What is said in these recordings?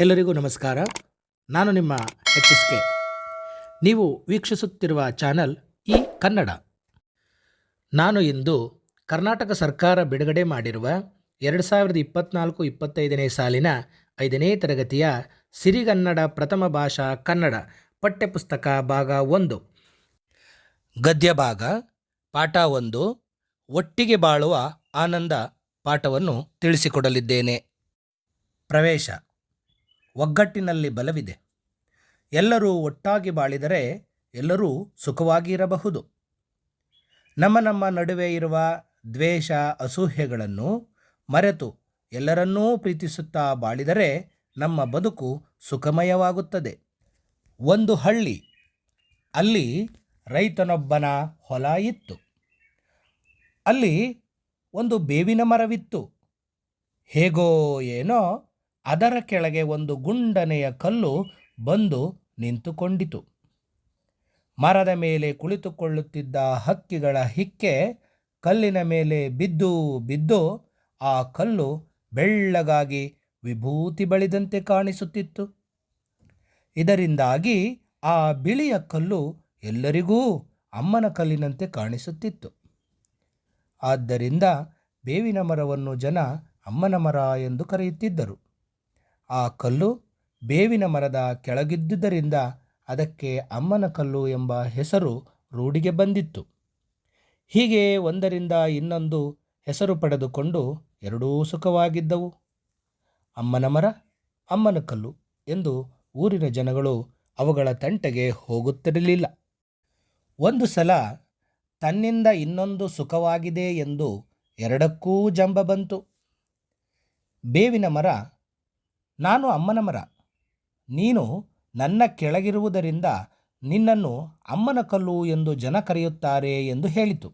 ಎಲ್ಲರಿಗೂ ನಮಸ್ಕಾರ. ನಾನು ನಿಮ್ಮ ಎಚ್ ಎಸ್ ಕೆ. ನೀವು ವೀಕ್ಷಿಸುತ್ತಿರುವ ಚಾನಲ್ ಈ ಕನ್ನಡ. ನಾನು ಇಂದು ಕರ್ನಾಟಕ ಸರ್ಕಾರ ಬಿಡುಗಡೆ ಮಾಡಿರುವ ಎರಡು ಸಾವಿರದ ಇಪ್ಪತ್ತ್ನಾಲ್ಕು ಇಪ್ಪತ್ತೈದನೇ ಸಾಲಿನ ಐದನೇ ತರಗತಿಯ ಸಿರಿಗನ್ನಡ ಪ್ರಥಮ ಭಾಷಾ ಕನ್ನಡ ಪಠ್ಯಪುಸ್ತಕ ಭಾಗ ಒಂದು. ಗದ್ಯ ಭಾಗ, ಪಾಠ ಒಂದು, ಒಟ್ಟಿಗೆ ಬಾಳುವ ಆನಂದ ಪಾಠವನ್ನು ತಿಳಿಸಿಕೊಡಲಿದ್ದೇನೆ. ಪ್ರವೇಶ. ಒಗ್ಗಟ್ಟಿನಲ್ಲಿ ಬಲವಿದೆ. ಎಲ್ಲರೂ ಒಟ್ಟಾಗಿ ಬಾಳಿದರೆ ಎಲ್ಲರೂ ಸುಖವಾಗಿರಬಹುದು. ನಮ್ಮ ನಮ್ಮ ನಡುವೆ ಇರುವ ದ್ವೇಷ ಅಸೂಹೆಗಳನ್ನು ಮರೆತು ಎಲ್ಲರನ್ನೂ ಪ್ರೀತಿಸುತ್ತಾ ಬಾಳಿದರೆ ನಮ್ಮ ಬದುಕು ಸುಖಮಯವಾಗುತ್ತದೆ. ಒಂದು ಹಳ್ಳಿ, ಅಲ್ಲಿ ರೈತನೊಬ್ಬನ ಹೊಲ ಇತ್ತು. ಅಲ್ಲಿ ಒಂದು ಬೇವಿನ ಮರವಿತ್ತು. ಹೇಗೋ ಏನೋ ಅದರ ಕೆಳಗೆ ಒಂದು ಗುಂಡನೆಯ ಕಲ್ಲು ಬಂದು ನಿಂತುಕೊಂಡಿತು. ಮರದ ಮೇಲೆ ಕುಳಿತುಕೊಳ್ಳುತ್ತಿದ್ದ ಹಕ್ಕಿಗಳ ಹಿಕ್ಕೆ ಕಲ್ಲಿನ ಮೇಲೆ ಬಿದ್ದು ಬಿದ್ದು ಆ ಕಲ್ಲು ಬೆಳ್ಳಗಾಗಿ ವಿಭೂತಿ ಬಳಿದಂತೆ ಕಾಣಿಸುತ್ತಿತ್ತು. ಇದರಿಂದಾಗಿ ಆ ಬಿಳಿಯ ಕಲ್ಲು ಎಲ್ಲರಿಗೂ ಅಮ್ಮನ ಕಲ್ಲಿನಂತೆ ಕಾಣಿಸುತ್ತಿತ್ತು. ಆದ್ದರಿಂದ ಬೇವಿನ ಮರವನ್ನು ಜನ ಅಮ್ಮನ ಮರ ಎಂದು ಕರೆಯುತ್ತಿದ್ದರು. ಆ ಕಲ್ಲು ಬೇವಿನ ಮರದ ಕೆಳಗಿದ್ದುದರಿಂದ ಅದಕ್ಕೆ ಅಮ್ಮನ ಕಲ್ಲು ಎಂಬ ಹೆಸರು ರೂಢಿಗೆ ಬಂದಿತ್ತು. ಹೀಗೆ ಒಂದರಿಂದ ಇನ್ನೊಂದು ಹೆಸರು ಪಡೆದುಕೊಂಡು ಎರಡೂ ಸುಖವಾಗಿದ್ದವು. ಅಮ್ಮನ ಮರ, ಅಮ್ಮನ ಕಲ್ಲು ಎಂದು ಊರಿನ ಜನಗಳು ಅವುಗಳ ತಂಟೆಗೆ ಹೋಗುತ್ತಿರಲಿಲ್ಲ. ಒಂದು ಸಲ ತನ್ನಿಂದ ಇನ್ನೊಂದು ಸುಖವಾಗಿದೆ ಎಂದು ಎರಡಕ್ಕೂ ಜಂಬ ಬಂತು. ಬೇವಿನ ಮರ ನಾನು ಅಮ್ಮನ ಮರ. ನೀನು ನನ್ನ ಕೆಳಗಿರುವುದರಿಂದ ನಿನ್ನನ್ನು ಅಮ್ಮನ ಕಲ್ಲು ಎಂದು ಜನ ಕರೆಯುತ್ತಾರೆ ಎಂದು ಹೇಳಿತು.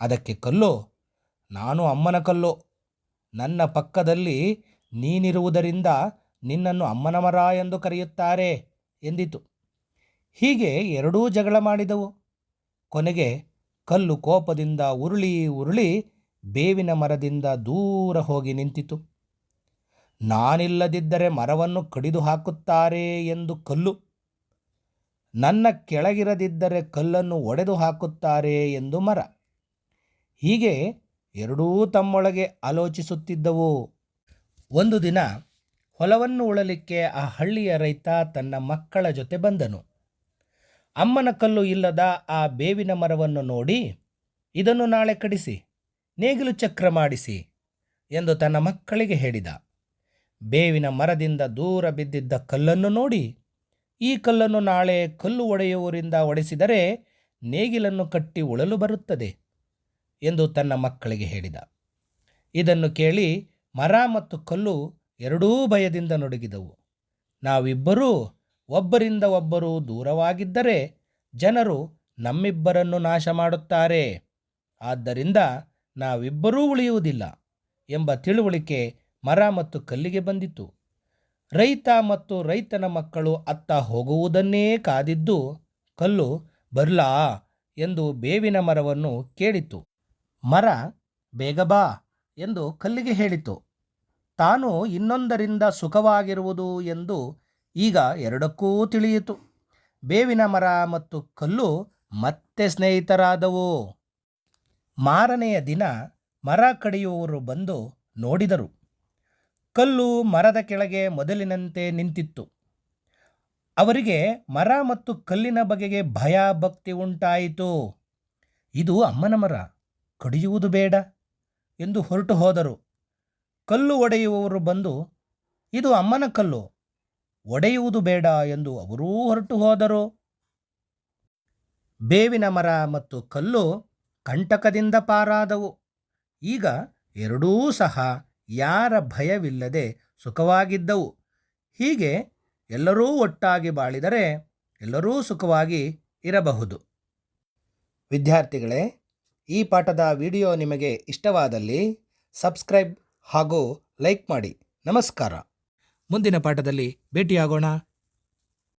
ಅದಕ್ಕೆ ಕಲ್ಲು, ನಾನು ಅಮ್ಮನ ಕಲ್ಲು. ನನ್ನ ಪಕ್ಕದಲ್ಲಿ ನೀನಿರುವುದರಿಂದ ನಿನ್ನನ್ನು ಅಮ್ಮನ ಮರ ಎಂದು ಕರೆಯುತ್ತಾರೆ ಎಂದಿತು. ಹೀಗೆ ಎರಡೂ ಜಗಳ ಮಾಡಿದವು. ಕೊನೆಗೆ ಕಲ್ಲು ಕೋಪದಿಂದ ಉರುಳಿ ಉರುಳಿ ಬೇವಿನ ಮರದಿಂದ ದೂರ ಹೋಗಿ ನಿಂತಿತು. ನಾನಿಲ್ಲದಿದ್ದರೆ ಮರವನ್ನು ಕಡಿದು ಹಾಕುತ್ತಾರೆ ಎಂದು ಕಲ್ಲು. ನನ್ನ ಕೆಳಗಿರದಿದ್ದರೆ ಕಲ್ಲನ್ನು ಒಡೆದು ಹಾಕುತ್ತಾರೆ ಎಂದು ಮರ. ಹೀಗೆ ಎರಡೂ ತಮ್ಮೊಳಗೆ ಆಲೋಚಿಸುತ್ತಿದ್ದವು. ಒಂದು ದಿನ ಹೊಲವನ್ನು ಉಳಲಿಕ್ಕೆ ಆ ಹಳ್ಳಿಯ ರೈತ ತನ್ನ ಮಕ್ಕಳ ಜೊತೆ ಬಂದನು. ಅಮ್ಮನ ಕಲ್ಲು ಇಲ್ಲದ ಆ ಬೇವಿನ ಮರವನ್ನು ನೋಡಿ, ಇದನ್ನು ನಾಳೆ ಕಡಿಸಿ, ನೇಗಿಲು ಚಕ್ರ ಮಾಡಿಸಿ ಎಂದು ತನ್ನ ಮಕ್ಕಳಿಗೆ ಹೇಳಿದ. ಬೇವಿನ ಮರದಿಂದ ದೂರ ಬಿದ್ದಿದ್ದ ಕಲ್ಲನ್ನು ನೋಡಿ, ಈ ಕಲ್ಲನ್ನು ನಾಳೆ ಕಲ್ಲು ಒಡೆಯುವರಿಂದ ಒಡೆಸಿದರೆ ನೇಗಿಲನ್ನು ಕಟ್ಟಿ ಉಳಲು ಬರುತ್ತದೆ ಎಂದು ತನ್ನ ಮಕ್ಕಳಿಗೆ ಹೇಳಿದ. ಇದನ್ನು ಕೇಳಿ ಮರ ಮತ್ತು ಕಲ್ಲು ಎರಡೂ ಭಯದಿಂದ ನಡುಗಿದವು. ನಾವಿಬ್ಬರೂ, ಒಬ್ಬರಿಂದ ಒಬ್ಬರು ದೂರವಾಗಿದ್ದರೆ ಜನರು ನಮ್ಮಿಬ್ಬರನ್ನು ನಾಶ ಮಾಡುತ್ತಾರೆ. ಆದ್ದರಿಂದ ನಾವಿಬ್ಬರೂ ಉಳಿಯುವುದಿಲ್ಲ ಎಂಬ ತಿಳುವಳಿಕೆ ಮರ ಮತ್ತು ಕಲ್ಲಿಗೆ ಬಂದಿತು. ರೈತ ಮತ್ತು ರೈತನ ಮಕ್ಕಳು ಅತ್ತ ಹೋಗುವುದನ್ನೇ ಕಾದಿದ್ದು, ಕಲ್ಲು, ಬರ್ಲಾ ಎಂದು ಬೇವಿನ ಮರವನ್ನು ಕೇಳಿತು. ಮರ, ಬೇಗ ಬಾ ಎಂದು ಕಲ್ಲಿಗೆ ಹೇಳಿತು. ತಾನು ಇನ್ನೊಂದರಿಂದ ಸುಖವಾಗಿರುವುದು ಎಂದು ಈಗ ಎರಡಕ್ಕೂ ತಿಳಿಯಿತು. ಬೇವಿನ ಮರ ಮತ್ತು ಕಲ್ಲು ಮತ್ತೆ ಸ್ನೇಹಿತರಾದವು. ಮಾರನೆಯ ದಿನ ಮರ ಕಡಿಯುವವರು ಬಂದು ನೋಡಿದರು. ಕಲ್ಲು ಮರದ ಕೆಳಗೆ ಮೊದಲಿನಂತೆ ನಿಂತಿತ್ತು. ಅವರಿಗೆ ಮರ ಮತ್ತು ಕಲ್ಲಿನ ಬಗೆಗೆ ಭಯ ಭಕ್ತಿ ಉಂಟಾಯಿತು. ಇದು ಅಮ್ಮನ ಮರ, ಕಡಿಯುವುದು ಬೇಡ ಎಂದು ಹೊರಟು ಹೋದರು. ಕಲ್ಲು ಒಡೆಯುವವರು ಬಂದು, ಇದು ಅಮ್ಮನ ಕಲ್ಲು, ಒಡೆಯುವುದು ಬೇಡ ಎಂದು ಅವರೂ ಹೊರಟು ಹೋದರು. ಬೇವಿನ ಮರ ಮತ್ತು ಕಲ್ಲು ಕಂಟಕದಿಂದ ಪಾರಾದವು. ಈಗ ಎರಡೂ ಸಹ ಯಾರ ಭಯವಿಲ್ಲದೆ ಸುಖವಾಗಿದ್ದವು. ಹೀಗೆ ಎಲ್ಲರೂ ಒಟ್ಟಾಗಿ ಬಾಳಿದರೆ ಎಲ್ಲರೂ ಸುಖವಾಗಿ ಇರಬಹುದು. ವಿದ್ಯಾರ್ಥಿಗಳೇ, ಈ ಪಾಠದ ವಿಡಿಯೋ ನಿಮಗೆ ಇಷ್ಟವಾದಲ್ಲಿ ಸಬ್ಸ್ಕ್ರೈಬ್ ಹಾಗೂ ಲೈಕ್ ಮಾಡಿ. ನಮಸ್ಕಾರ. ಮುಂದಿನ ಪಾಠದಲ್ಲಿ ಭೇಟಿಯಾಗೋಣ.